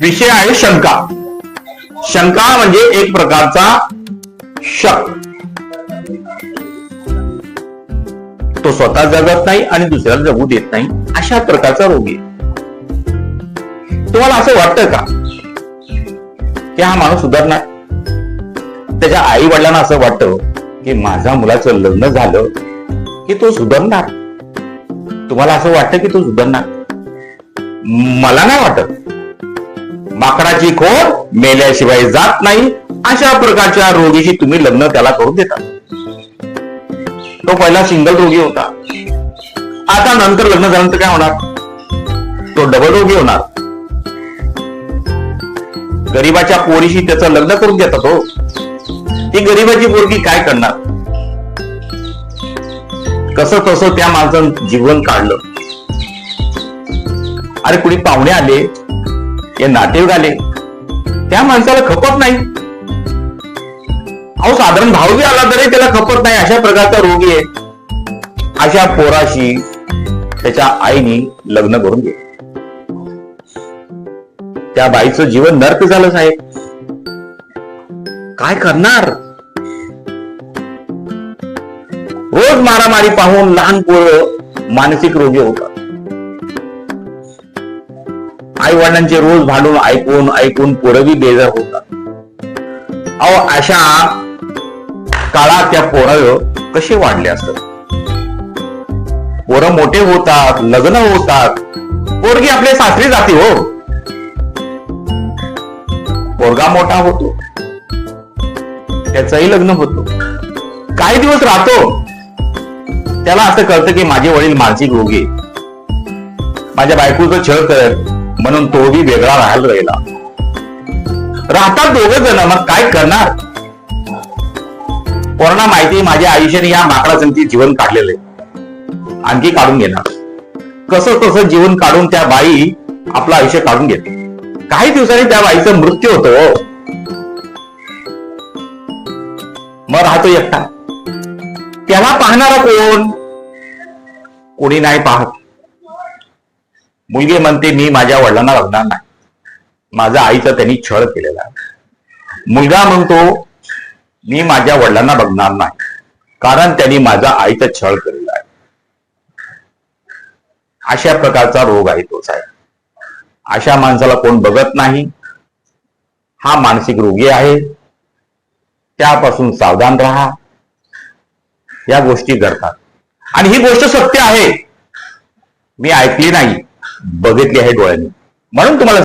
विषय आहे शंका. शंका म्हणजे एक प्रकारचा शक. तो स्वतः जगत नाही आणि दुसऱ्याला जगू देत नाही अशा प्रकारचा रोग आहे. तुम्हाला असं वाटतं का की हा माणूस सुधारणार त्याच्या आई वडिलांना असं वाटतं की माझ्या मुलाचं लग्न झालं की तो सुधारणार? तुम्हाला असं वाटतं की तो सुधारणार? मला नाही वाटत. माकडाची खोड मेल्याशिवाय जात नाही. अशा प्रकारच्या रोगीशी तुम्ही लग्न त्याला करून देता. तो पहिला सिंगल रोगी होता. आता नंतर लग्न झाल्यानंतर काय होणार? तो डबल रोगी होणार. गरीबाच्या पोरीशी त्याचं लग्न करून देता तो. ती गरीबाची पोरगी काय करणार? कसं तसं त्या माणसानं जीवन काढलं. अरे कुणी पाहुणे आले? हे नातेवाईक आले. त्या माणसाला खपत नाही. अहो साधारण भाऊबी आला तरी त्याला खपत नाही. अशा प्रकारचा रोगी आहे. अशा पोराशी त्याच्या आईने लग्न करून घे त्या बाईचं जीवन नर्क झालं साहेब. काय करणार? रोज मारामारी पाहून लहान पोरं मानसिक रोगी होतात. आई वडिलांचे रोज भांडून ऐकून ऐकून पोरवी बेजार होतात. अहो अशा काळात त्या पोरं कसे वाढले असतात? पोरं मोठे होतात लग्न होतात. पोरगी आपले सासरी जाते हो. पोरगा मोठा होतो. त्याचंही लग्न होतो. काही दिवस राहतो. त्याला असं कळतं की माझे वडील मानसिक रोगी माझ्या बायकोचं छळ करत म्हणून तो वेगळा राहायला राहिला. राहतात दोघ जण मग काय करणार? पोरांना माहिती माझ्या आयुष्याने या माकडाचं जीवन काढलेलं आहे. आणखी काढून घेणार. कसं तसं जीवन काढून त्या बाई आपलं आयुष्य काढून घेते. काही दिवसांनी त्या बाईचा मृत्यू होतो हो. मग राहतो एकटा. त्याला पाहणारा कोण? कोणी नाही पाहत. मुलगी म्हणते मी माझ्या वडिलांना बघणार नाही. माझा आईचा त्यांनी छळ केलेला आहे. मुलगा म्हणतो मी माझ्या वडिलांना बघणार नाही. कारण त्यांनी माझा आईचा छळ केलेला आहे. अशा प्रकारचा रोग आहे तो साहेब. अशा माणसाला कोण बघत नाही. हा मानसिक रोगी आहे. त्यापासून सावधान राहा. या गोष्टी घडतात. आणि ही गोष्ट सत्य आहे. मी ऐकली नाही. बघितली आहे डोळ्यांनी. म्हणून तुम्हाला